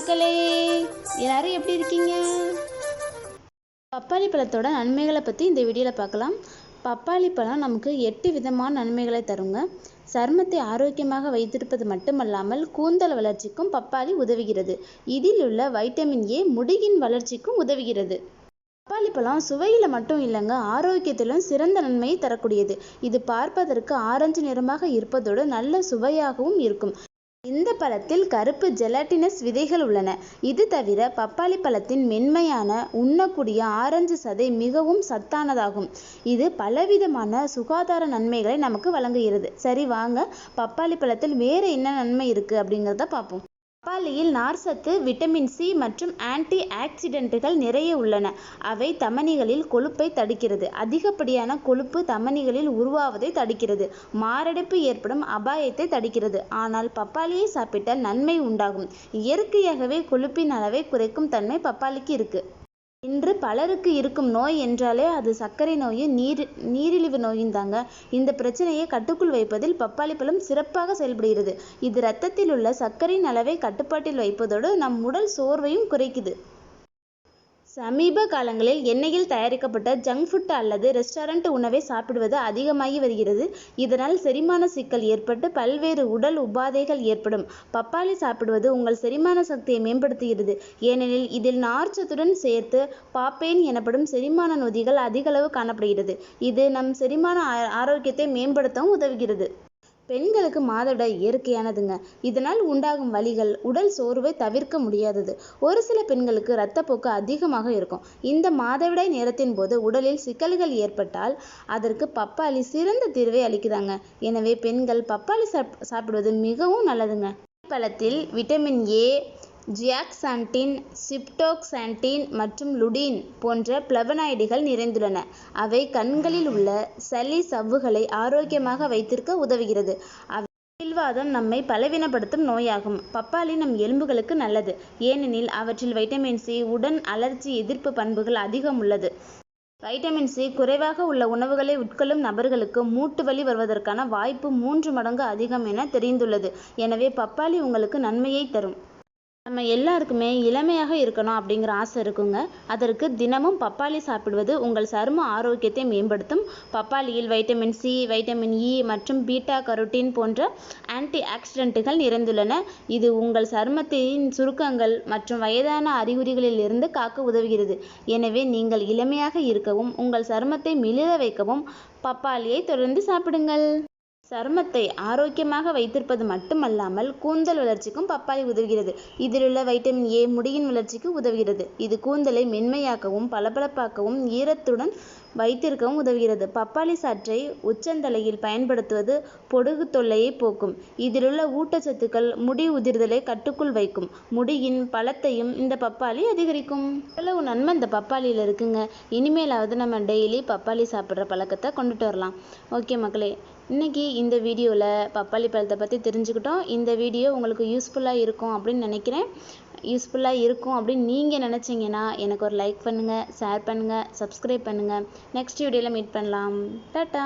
மக்களே எல்லாரும் எப்படி இருக்கீங்க? பப்பாளி பழத்தோட நன்மைகளை பற்றி இந்த வீடியோவில் பார்க்கலாம். பப்பாளி பழம் நமக்கு எட்டு விதமான நன்மைகளை தருங்க. சருமத்தை ஆரோக்கியமாக வைத்திருப்பது மட்டுமல்லாமல் கூந்தல் வளர்ச்சிக்கும் பப்பாளி உதவுகிறது. இதில் உள்ள வைட்டமின் ஏ முடியின் வளர்ச்சிக்கும் உதவுகிறது. பப்பாளி பழம் சுவையில் மட்டும் இல்லைங்க ஆரோக்கியத்திலும் சிறந்த நன்மையை தரக்கூடியது. இது பார்ப்பதற்கு ஆரஞ்சு நிறமாக இருப்பதோடு நல்ல சுவையாகவும் இருக்கும். இந்த பழத்தில் கருப்பு ஜெலட்டினஸ் விதைகள் உள்ளன. இது தவிர பப்பாளி பழத்தின் மென்மையான உண்ணக்கூடிய ஆரஞ்சு சதை மிகவும் சத்தானதாகும். இது பலவிதமான சுகாதார நன்மைகளை நமக்கு வழங்குகிறது. சரி வாங்க. பப்பாளி பழத்தில் வேறு என்ன நன்மை இருக்கு அப்படிங்கிறத பார்ப்போம். பப்பாளியில் நார்சத்து விட்டமின் சி மற்றும் ஆன்டி ஆக்சிடென்ட்டுகள் நிறைய உள்ளன. அவை தமனிகளில் கொழுப்பை தடுக்கிறது. அதிகப்படியான கொழுப்பு தமனிகளில் உருவாவதை தடுக்கிறது. மாரடைப்பு ஏற்படும் அபாயத்தை தடுக்கிறது. ஆனால் பப்பாளியை சாப்பிட்டால் நன்மை உண்டாகும். இயற்கையாகவே கொழுப்பின் அளவை குறைக்கும் தன்மை பப்பாளிக்கு இருக்கு. இன்று பலருக்கு இருக்கும் நோய் என்றாலே அது சர்க்கரை நோயும் நீர் நீரிழிவு நோயும் தாங்க. இந்த பிரச்சனையை கட்டுக்குள் வைப்பதில் பப்பாளி பழம் சிறப்பாக செயல்படுகிறது. இது இரத்தத்தில் உள்ள சர்க்கரையின் அளவை கட்டுப்பாட்டில் வைப்பதோடு நம் உடல் சோர்வையும் குறைக்குது. சமீப காலங்களில் எண்ணெயில் தயாரிக்கப்பட்ட ஜங்க் ஃபுட் அல்லது ரெஸ்டாரண்ட் உணவை சாப்பிடுவது அதிகமாகி வருகிறது. இதனால் செரிமான சிக்கல் ஏற்பட்டு பல்வேறு உடல் உபாதைகள் ஏற்படும். பப்பாளி சாப்பிடுவது உங்கள் செரிமான சக்தியை மேம்படுத்துகிறது. ஏனெனில் இதில் நார்ச்சத்துடன் சேர்த்து பாப்பேன் எனப்படும் செரிமான நொதிகள் அதிகளவு காணப்படுகிறது. இது நம் செரிமான ஆரோக்கியத்தை மேம்படுத்தவும் உதவுகிறது. பெண்களுக்கு மாதவிடாய் இயற்கையானதுங்க. இதனால் உண்டாகும் வலிகள் உடல் சோர்வை தவிர்க்க முடியாதது. ஒரு சில பெண்களுக்கு இரத்தப்போக்கு அதிகமாக இருக்கும். இந்த மாதவிடாய் நேரத்தின் போது உடலில் சிக்கல்கள் ஏற்பட்டால் அதற்கு பப்பாளி சிறந்த தீர்வை அளிக்குதாங்க எனவே பெண்கள் பப்பாளி சாப் சாப்பிடுவது மிகவும் நல்லதுங்க. பழத்தில் விட்டமின் ஏ ஜியாக்சாண்டின் சிப்டோக்சாண்டின் மற்றும் லுடின் போன்ற பிளவனாய்டுகள் நிறைந்துள்ளன. அவை கண்களில் உள்ள சளி சவ்வுகளை ஆரோக்கியமாக வைத்திருக்க உதவுகிறது. அவை நம்மை பலவீனப்படுத்தும் நோயாகும். பப்பாளி நம் எலும்புகளுக்கு நல்லது. ஏனெனில் அவற்றில் வைட்டமின் சி உடன் அலர்ஜி எதிர்ப்பு பண்புகள் அதிகம் உள்ளது. வைட்டமின் சி குறைவாக உள்ள உணவுகளை உட்கொள்ளும் நபர்களுக்கு மூட்டு வலி வருவதற்கான வாய்ப்பு மூன்று மடங்கு அதிகம் என தெரிந்துள்ளது. எனவே பப்பாளி உங்களுக்கு நன்மையை தரும். நம்ம எல்லாருக்குமே இளமையாக இருக்கணும் அப்படிங்கிற ஆசை இருக்குங்க. அதற்கு தினமும் பப்பாளி சாப்பிடுவது உங்கள் சரும ஆரோக்கியத்தை மேம்படுத்தும். பப்பாளியில் வைட்டமின் சி வைட்டமின் இ மற்றும் பீட்டா கரோட்டின் போன்ற ஆன்டி ஆக்சிடென்ட்டுகள் நிறைந்துள்ளன. இது உங்கள் சருமத்தின் சுருக்கங்கள் மற்றும் வயதான அறிகுறிகளில் இருந்து காக்க உதவுகிறது. எனவே நீங்கள் இளமையாக இருக்கவும் உங்கள் சருமத்தை மிளிர வைக்கவும் பப்பாளியை தொடர்ந்து சாப்பிடுங்கள். சருமத்தை ஆரோக்கியமாக வைத்திருப்பது மட்டுமல்லாமல் கூந்தல் வளர்ச்சிக்கும் பப்பாளி உதவுகிறது. இதிலுள்ள வைட்டமின் ஏ முடியின் வளர்ச்சிக்கு உதவுகிறது. இது கூந்தலை மென்மையாக்கவும் பளபளப்பாக்கவும் ஈரத்துடன் வைத்திருக்கவும் உதவுகிறது. பப்பாளி சாற்றை உச்சந்தலையில் பயன்படுத்துவது பொடுகு தொல்லையை போக்கும். இதிலுள்ள ஊட்டச்சத்துக்கள் முடி உதிர்தலை கட்டுக்குள் வைக்கும். முடியின் பலத்தையும் இந்த பப்பாளி அதிகரிக்கும். எவ்வளவு நன்மை இந்த பப்பாளியில் இருக்குங்க. இனிமேலாவது நம்ம டெய்லி பப்பாளி சாப்பிட்ற பழக்கத்தை கொண்டுட்டு வரலாம். ஓகே மக்களே இன்றைக்கி இந்த வீடியோவில் பப்பாளி பழத்தை பற்றி தெரிஞ்சுக்கிட்டோம். இந்த வீடியோ உங்களுக்கு யூஸ்ஃபுல்லாக இருக்கும் அப்படின்னு நினைக்கிறேன். யூஸ்ஃபுல்லாக இருக்கும் அப்படின்னு நீங்கள் நினச்சிங்கன்னா எனக்கு ஒரு லைக் பண்ணுங்கள் ஷேர் பண்ணுங்கள் சப்ஸ்கிரைப் பண்ணுங்கள் நெக்ஸ்ட் வீடியோவில் மீட் பண்ணலாம். டாட்டா!